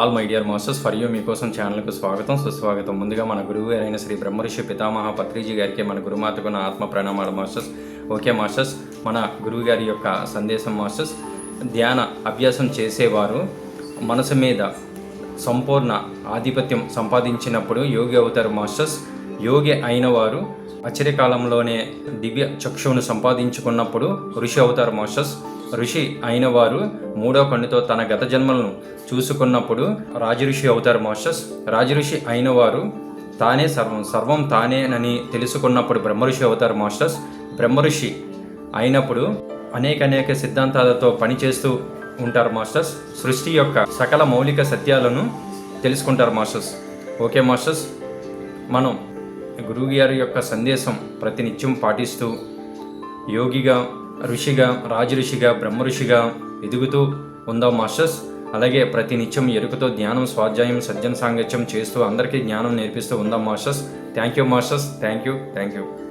All my dear masters for you మీకోసం ఛానల్కు స్వాగతం. సుస్వాగతం. ముందుగా మన గురువు గారైన శ్రీ బ్రహ్మర్షి పితామహ పత్రిజీ గారికి మన గురుమాతకు నా ఆత్మ ప్రణామాలు మాస్టర్స్ ఓకే మాస్టర్స్ మన గురువు గారి యొక్క సందేశం మాస్టర్స్ ధ్యాన అభ్యాసం చేసేవారు మనసు మీద సంపూర్ణ ఆధిపత్యం సంపాదించినప్పుడు యోగి అవుతారు మాస్టర్స్ యోగి అయిన వారు అచిరకాలంలోనే దివ్య చక్షువును సంపాదించుకున్నప్పుడు ఋషి అవుతారు మాస్టర్స్ ఋషి అయిన వారు మూడో కన్నుతో తన గత జన్మలను చూసుకున్నప్పుడు రాజఋషి అవుతారు మాస్టర్స్ రాజఋషి అయిన వారు తానే సర్వం సర్వం తానేనని తెలుసుకున్నప్పుడు బ్రహ్మఋషి అవుతారు మాస్టర్స్ బ్రహ్మఋషి అయినప్పుడు అనేక అనేక సిద్ధాంతాలతో పనిచేస్తూ ఉంటారు మాస్టర్స్ సృష్టి యొక్క సకల మౌలిక సత్యాలను తెలుసుకుంటారు మాస్టర్స్ ఓకే మాస్టర్స్ మనం గురువు గారి యొక్క సందేశం ప్రతినిత్యం పాటిస్తూ యోగిగా ఋషిగా రాజ ఋషిగా బ్రహ్మ ఋషిగా ఎదుగుతూ ఉందాం మాస్టర్స్. అలాగే ప్రతి నిత్యం ఎరుకతో జ్ఞానం స్వాధ్యాయం సజ్జన సాంగత్యం చేస్తూ అందరికీ జ్ఞానం నేర్పిస్తూ ఉందాం masters. Thank you masters. Thank you thank you.